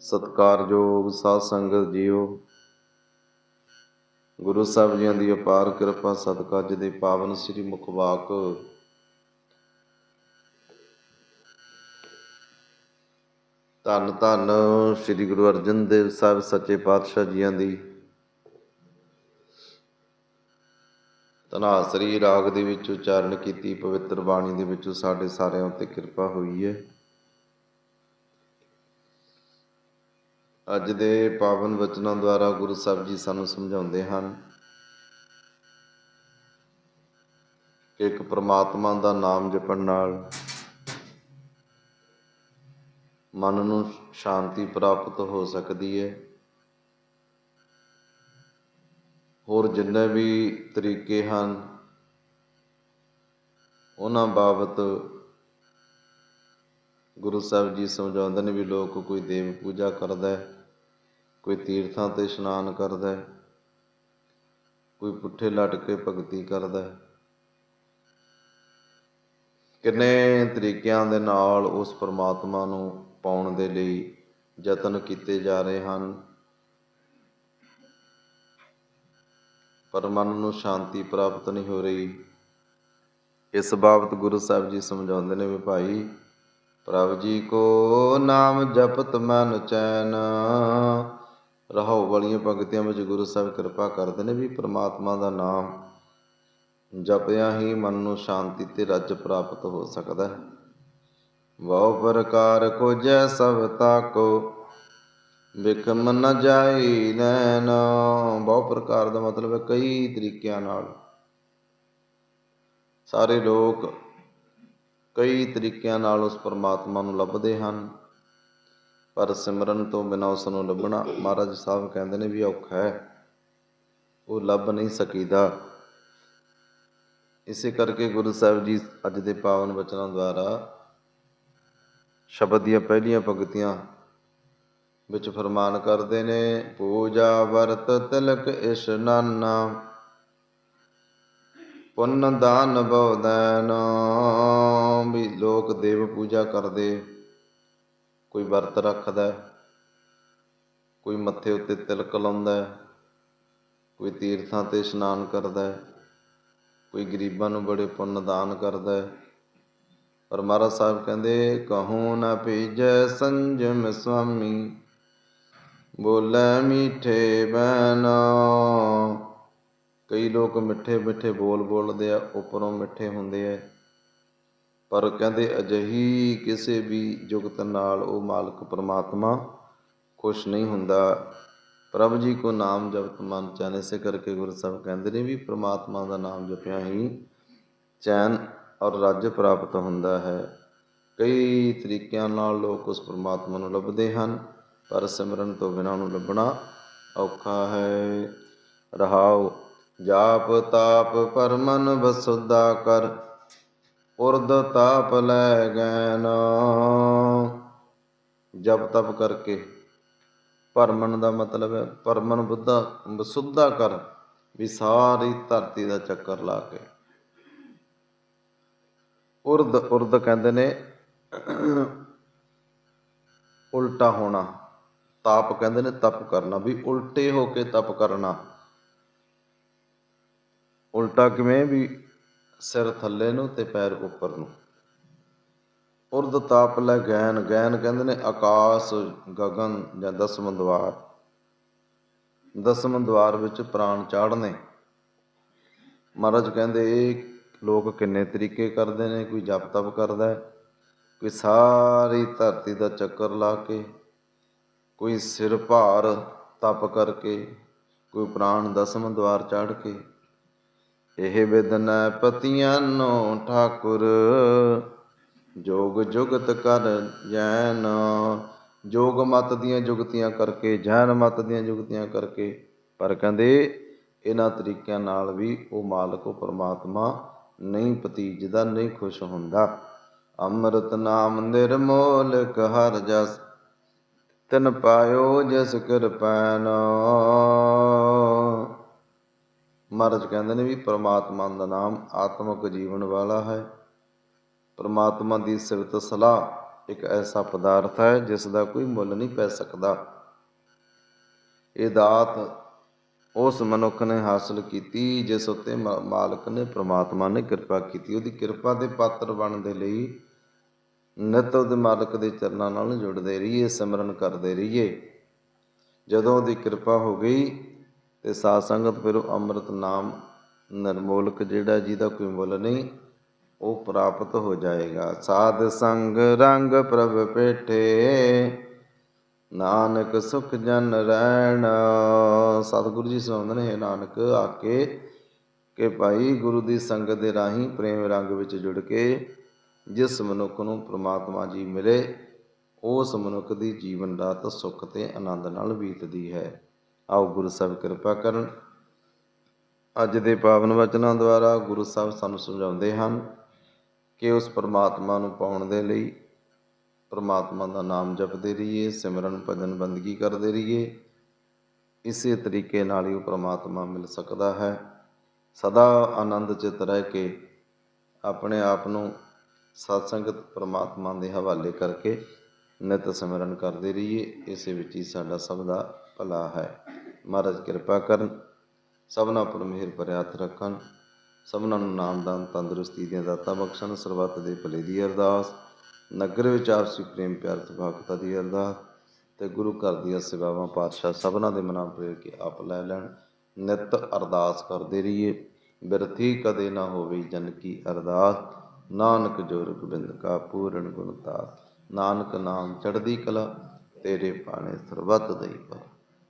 ਸਤਿਕਾਰਯੋਗ ਸਾਧ ਸੰਗਤ ਜੀਓ, ਗੁਰੂ ਸਾਹਿਬ ਜੀਆਂ ਦੀ ਅਪਾਰ ਕਿਰਪਾ ਸਦਕਾ ਅੱਜ ਦੇ ਪਾਵਨ ਸ੍ਰੀ ਮੁਖਵਾਕ ਧੰਨ ਧੰਨ ਸ੍ਰੀ ਗੁਰੂ ਅਰਜਨ ਦੇਵ ਸਾਹਿਬ ਸੱਚੇ ਪਾਤਸ਼ਾਹ ਜੀਆਂ ਦੀ। ਤਨਾਸਰੀ ਰਾਗ ਦੇ ਵਿੱਚ ਉਚਾਰਨ ਕੀਤੀ ਪਵਿੱਤਰ ਬਾਣੀ ਦੇ ਵਿੱਚ ਸਾਡੇ ਸਾਰਿਆਂ ਉੱਤੇ ਕਿਰਪਾ ਹੋਈ ਹੈ। ਅੱਜ ਦੇ ਪਾਵਨ ਵਚਨਾਂ ਦੁਆਰਾ ਗੁਰੂ ਸਾਹਿਬ ਜੀ ਸਾਨੂੰ ਸਮਝਾਉਂਦੇ ਹਨ ਕਿ ਇੱਕ ਪ੍ਰਮਾਤਮਾ ਦਾ ਨਾਮ ਜਪਣ ਨਾਲ ਮਨ ਨੂੰ ਸ਼ਾਂਤੀ ਪ੍ਰਾਪਤ ਹੋ ਸਕਦੀ ਹੈ। ਹੋਰ ਜਿੰਨੇ ਵੀ ਤਰੀਕੇ ਹਨ, ਉਹਨਾਂ ਬਾਬਤ ਗੁਰੂ ਸਾਹਿਬ ਜੀ ਸਮਝਾਉਂਦੇ ਨੇ ਵੀ ਲੋਕ ਕੋਈ ਦੇਵ ਪੂਜਾ ਕਰਦਾ ਹੈ। ਕੋਈ ਤੀਰਥਾਂ ਤੇ ਇਸ਼ਨਾਨ ਕਰਦਾ ਹੈ, ਕੋਈ ਪੁੱਠੇ ਲਟ ਕੇ ਭਗਤੀ ਕਰਦਾ ਹੈ। ਕਿੰਨੇ ਤਰੀਕਿਆਂ ਦੇ ਨਾਲ ਉਸ ਪਰਮਾਤਮਾ ਨੂੰ ਪਾਉਣ ਦੇ ਲਈ ਯਤਨ ਕੀਤੇ ਜਾ ਰਹੇ ਹਨ। ਪਰ ਮਨ ਨੂੰ ਸ਼ਾਂਤੀ ਪ੍ਰਾਪਤ ਨਹੀਂ ਹੋ ਰਹੀ। ਇਸ ਬਾਬਤ ਗੁਰੂ ਸਾਹਿਬ ਜੀ ਸਮਝਾਉਂਦੇ ਨੇ ਵੀ ਭਾਈ, ਪ੍ਰਭ ਜੀ ਕੋ ਨਾਮ ਜਪਤ ਮਨ ਚੈਨ ਰਹਾਉ ਵਾਲੀਆਂ ਪੰਕਤੀਆਂ ਵਿੱਚ ਗੁਰੂ ਸਾਹਿਬ ਕਿਰਪਾ ਕਰਦੇ ਨੇ ਵੀ ਪ੍ਰਮਾਤਮਾ ਦਾ ਨਾਮ ਜਪਿਆ ਹੀ ਮਨ ਨੂੰ ਸ਼ਾਂਤੀ ਤੇ ਰੱਜ ਪ੍ਰਾਪਤ ਹੋ ਸਕਦਾ ਹੈ। ਬਹੁ ਪ੍ਰਕਾਰ ਕੋ ਜੈ ਸਭ ਤਾਕੋ ਵਿਖਮ ਨ ਜਾਈ ਨੈਣ। ਬਹੁ ਪ੍ਰਕਾਰ ਦਾ ਮਤਲਬ ਹੈ ਕਈ ਤਰੀਕਿਆਂ ਨਾਲ। ਸਾਰੇ ਲੋਕ ਕਈ ਤਰੀਕਿਆਂ ਨਾਲ ਉਸ ਪਰਮਾਤਮਾ ਨੂੰ ਲੱਭਦੇ ਹਨ। ਪਰ ਸਿਮਰਨ ਤੋਂ ਬਿਨਾਂ ਉਸ ਨੂੰ ਲੱਭਣਾ ਮਹਾਰਾਜ ਸਾਹਿਬ ਕਹਿੰਦੇ ਨੇ ਵੀ ਔਖਾ ਹੈ। ਉਹ ਲੱਭ ਨਹੀਂ ਸਕੀਦਾ। ਇਸੇ ਕਰਕੇ ਗੁਰੂ ਸਾਹਿਬ ਜੀ ਅੱਜ ਦੇ ਪਾਵਨ ਬਚਨਾਂ ਦੁਆਰਾ ਸ਼ਬਦ ਦੀਆਂ ਪਹਿਲੀਆਂ ਪੰਕਤੀਆਂ ਵਿੱਚ ਫਰਮਾਨ ਕਰਦੇ ਨੇ, ਪੂਜਾ ਵਰਤ ਤਿਲਕ ਇਸ਼ਨਾਨਾ ਪੁੰਨ ਦਾਨ ਬਉਦੈਨ ਵੀ ਲੋਕ ਦੇਵ ਪੂਜਾ ਕਰਦੇ ਕੋਈ ਵਰਤ ਰੱਖਦਾ ਕੋਈ ਮੱਥੇ ਉੱਤੇ ਤਿਲਕ ਲਾਉਂਦਾ ਕੋਈ ਤੀਰਥਾਂ ਤੇ ਇਸ਼ਨਾਨ ਕਰਦਾ ਕੋਈ ਗਰੀਬਾਂ ਨੂੰ ਬੜੇ ਪੁੰਨ ਦਾਨ ਕਰਦਾ ਪਰ ਮਹਾਰਾਜ ਸਾਹਿਬ ਕਹਿੰਦੇ, ਕਹੂੰ ਨਾ ਭੀਜੈ ਸੰਜਮ ਸੁਆਮੀ, ਬੋਲੇ ਮੀਠੇ ਬੈਨ ਕਈ ਲੋਕ ਮਿੱਠੇ ਮਿੱਠੇ ਬੋਲ ਬੋਲਦੇ ਆ, ਉੱਪਰੋਂ ਮਿੱਠੇ ਹੁੰਦੇ ਆ। ਪਰ ਕਹਿੰਦੇ ਅਜਹੀ ਕਿਸੇ ਵੀ ਜੁਗਤ ਨਾਲ ਉਹ ਮਾਲਕ ਪਰਮਾਤਮਾ ਖੁਸ਼ ਨਹੀਂ ਹੁੰਦਾ। ਪ੍ਰਭ ਜੀ ਕੋ ਨਾਮ ਜਪਤ ਮਨ ਚੈਨ ਇਸੇ ਕਰਕੇ ਗੁਰੂ ਸਾਹਿਬ ਕਹਿੰਦੇ ਨੇ ਵੀ ਪ੍ਰਮਾਤਮਾ ਦਾ ਨਾਮ ਜਪਿਆ ਹੀ ਚੈਨ ਔਰ ਰਾਜ ਪ੍ਰਾਪਤ ਹੁੰਦਾ ਹੈ। ਕਈ ਤਰੀਕਿਆਂ ਨਾਲ ਲੋਕ ਉਸ ਪ੍ਰਮਾਤਮਾ ਨੂੰ ਲੱਭਦੇ ਹਨ, ਪਰ ਸਿਮਰਨ ਤੋਂ ਬਿਨਾਂ ਉਹਨੂੰ ਲੱਭਣਾ ਔਖਾ ਹੈ। ਰਹਾਉ ਜਾਪ ਤਾਪ ਪਰਮਨ ਬਸੁਦਾ ਕਰ ਉਰਦ ਤਾਪ ਲੈ ਗੈਨ ਜਪ ਤਪ ਕਰਕੇ ਪਰਮਨ ਦਾ ਮਤਲਬ ਹੈ ਪਰਮਨ ਬੁੱਧਾ, ਬਸੁੱਧਾ ਕਰ ਵੀ ਸਾਰੀ ਧਰਤੀ ਦਾ ਚੱਕਰ ਲਾ ਕੇ। ਉਰਦ ਉਰਦ ਕਹਿੰਦੇ ਨੇ, ਉਲਟਾ ਹੋਣਾ। ਤਾਪ ਕਹਿੰਦੇ ਨੇ ਤਪ ਕਰਨਾ, ਵੀ ਉਲਟੇ ਹੋ ਕੇ ਤਪ ਕਰਨਾ। ਉਲਟਾ ਕਿਵੇਂ? ਵੀ ਸਿਰ ਥੱਲੇ ਨੂੰ ਤੇ ਪੈਰ ਉੱਪਰ ਨੂੰ। ਉਰਦ ਤਾਪ ਲੈ ਗੈਨ ਗੈਨ ਕਹਿੰਦੇ ਨੇ ਆਕਾਸ਼, ਗਗਨ ਜਾਂ ਦਸਮ ਦਵਾਰ। ਦਸਮ ਦਵਾਰ ਵਿੱਚ ਪ੍ਰਾਣ ਚਾੜਨੇ ਮਹਾਰਾਜ ਕਹਿੰਦੇ, ਇਹ ਲੋਕ ਕਿੰਨੇ ਤਰੀਕੇ ਕਰਦੇ ਨੇ, ਕੋਈ ਜਪ ਤਪ ਕਰਦਾ ਕੋਈ ਸਾਰੀ ਧਰਤੀ ਦਾ ਚੱਕਰ ਲਾ ਕੇ, ਕੋਈ ਸਿਰ ਭਾਰ ਤਪ ਕਰਕੇ, ਕੋਈ ਪ੍ਰਾਣ ਦਸਮ ਦਵਾਰ ਚੜ ਕੇ। ਇਹ ਵਿਦਨਾ ਪਤੀਆਂ ਨੋ ਠਾਕੁਰ। ਜੋਗ ਜੁਗਤ ਕਰ ਜੈਨ। ਜੋਗ ਮਤ ਦੀਆਂ ਜੁਗਤੀਆਂ ਕਰਕੇ, ਜੈਨ ਮਤ ਦੀਆਂ ਜੁਗਤੀਆਂ ਕਰਕੇ। ਪਰ ਕਹਿੰਦੇ ਇਹਨਾਂ ਤਰੀਕਿਆਂ ਨਾਲ ਵੀ ਉਹ ਮਾਲਕ, ਉਹ ਪਰਮਾਤਮਾ ਨਹੀਂ ਪਤੀਜਦਾ ਨਹੀਂ ਖੁਸ਼ ਹੁੰਦਾ। ਅੰਮ੍ਰਿਤ ਨਾਮ ਨਿਰਮੋਲਕ ਹਰ ਜਸ, ਤਨ ਪਾਇਓ ਜਿਸ ਕਿਰਪਾਨ। ਮਹਾਰਾਜ ਕਹਿੰਦੇ ਨੇ ਵੀ ਪਰਮਾਤਮਾ ਦਾ ਨਾਮ ਆਤਮਿਕ ਜੀਵਨ ਵਾਲਾ ਹੈ। ਪਰਮਾਤਮਾ ਦੀ ਸਿਫਤ ਸਲਾਹ ਇੱਕ ਐਸਾ ਪਦਾਰਥ ਹੈ ਜਿਸ ਦਾ ਕੋਈ ਮੁੱਲ ਨਹੀਂ ਪੈ ਸਕਦਾ। ਇਹ ਦਾਤ ਉਸ ਮਨੁੱਖ ਨੇ ਹਾਸਲ ਕੀਤੀ ਜਿਸ ਉੱਤੇ ਮਾ- ਮਾਲਕ ਨੇ, ਪ੍ਰਮਾਤਮਾ ਨੇ ਕਿਰਪਾ ਕੀਤੀ। ਉਹਦੀ ਕਿਰਪਾ ਦੇ ਪਾਤਰ ਬਣਨ ਦੇ ਲਈ ਨਿਤ ਉਹਦੇ ਮਾਲਕ ਦੇ ਚਰਨਾਂ ਨਾਲ ਜੁੜਦੇ ਰਹੀਏ, ਸਿਮਰਨ ਕਰਦੇ ਰਹੀਏ। ਜਦੋਂ ਉਹਦੀ ਕਿਰਪਾ ਹੋ ਗਈ ਤੇ ਸਾਧ ਸੰਗਤ ਫਿਰ ਉਹ ਅੰਮ੍ਰਿਤ ਨਾਮ ਨਿਰਮੋਲਕ ਜਿਹੜਾ ਜਿਹਦਾ ਕੋਈ ਮੁੱਲ ਨਹੀਂ, ਉਹ ਪ੍ਰਾਪਤ ਹੋ ਜਾਏਗਾ। ਸਾਧ ਸੰਗ ਰੰਗ ਪ੍ਰਭ ਪੇਠੇ, ਨਾਨਕ ਸੁਖ ਜਨ ਰਹਿਣ ਸਤਿਗੁਰੂ ਜੀ ਸੁਣਾਉਂਦੇ ਨੇ, "ਹੇ ਨਾਨਕ ਆਕੇ ਕਿ ਭਾਈ ਗੁਰੂ ਦੀ ਸੰਗਤ ਦੇ ਰਾਹੀਂ ਪ੍ਰੇਮ ਰੰਗ ਵਿੱਚ ਜੁੜ ਕੇ ਜਿਸ ਮਨੁੱਖ ਨੂੰ ਪ੍ਰਮਾਤਮਾ ਜੀ ਮਿਲੇ, ਉਸ ਮਨੁੱਖ ਦੀ ਜੀਵਨ ਰਾਤ ਸੁੱਖ ਤੇ ਆਨੰਦ ਨਾਲ ਬੀਤਦੀ ਹੈ। ਆਓ ਗੁਰੂ ਸਾਹਿਬ ਕਿਰਪਾ ਕਰਨ। ਅੱਜ ਦੇ ਪਾਵਨ ਵਚਨਾਂ ਦੁਆਰਾ ਗੁਰੂ ਸਾਹਿਬ ਸਾਨੂੰ ਸਮਝਾਉਂਦੇ ਹਨ ਕਿ ਉਸ ਪਰਮਾਤਮਾ ਨੂੰ ਪਾਉਣ ਦੇ ਲਈ ਪਰਮਾਤਮਾ ਦਾ ਨਾਮ ਜਪਦੇ ਰਹੀਏ, ਸਿਮਰਨ, ਭਜਨ, ਬੰਦਗੀ ਕਰਦੇ ਰਹੀਏ। ਇਸੇ ਤਰੀਕੇ ਨਾਲ ਹੀ ਉਹ ਪਰਮਾਤਮਾ ਮਿਲ ਸਕਦਾ ਹੈ। ਸਦਾ ਆਨੰਦ ਚਿਤ ਰਹਿ ਕੇ ਆਪਣੇ ਆਪ ਨੂੰ ਸਤਸੰਗਤ ਪਰਮਾਤਮਾ ਦੇ ਹਵਾਲੇ ਕਰਕੇ ਨਿਤ ਸਿਮਰਨ ਕਰਦੇ ਰਹੀਏ। ਇਸੇ ਵਿੱਚ ਹੀ ਸਾਡਾ ਸਭ ਦਾ ਭਲਾ ਹੈ। ਮਹਾਰਾਜ ਕਿਰਪਾ ਕਰਨ, ਸਭਨਾ ਉੱਪਰ ਮਿਹਰ ਭਰਿਆ ਹੱਥ ਰੱਖਣ, ਸਭਨਾਂ ਨੂੰ ਨਾਮਦਾਨ ਤੰਦਰੁਸਤੀ ਦੀਆਂ ਦਾਤਾਂ ਬਖਸ਼ਣ, ਸਰਬੱਤ ਦੇ ਭਲੇ ਦੀ ਅਰਦਾਸ, ਨਗਰ ਵਿੱਚ ਆਪਸੀ ਪ੍ਰੇਮ ਪਿਆਰ, ਸੁਭਾਗਤਾ ਦੀ ਅਰਦਾਸ ਤੇ ਗੁਰੂ ਘਰ ਦੀਆਂ ਸੇਵਾਵਾਂ, ਪਾਤਸ਼ਾਹ ਸਭਨਾਂ ਦੇ ਮਨਾਂ ਪ੍ਰੇਰ ਕੇ ਆਪ ਲੈ ਲੈਣ। ਨਿਤ ਅਰਦਾਸ ਕਰਦੇ ਰਹੀਏ, ਬਿਰਥੀ ਕਦੇ ਨਾ ਹੋਵੇ ਜਨ ਕੀ ਅਰਦਾਸ। ਨਾਨਕ ਜੋਰ ਗੋਬਿੰਦ ਕਾ ਪੂਰਨ ਗੁਣਤਾ ਨਾਨਕ ਨਾਮ ਚੜ੍ਹਦੀ ਕਲਾ, ਤੇਰੇ ਪਾਣੇ ਸਰਬੱਤ ਦਈ ਪਰ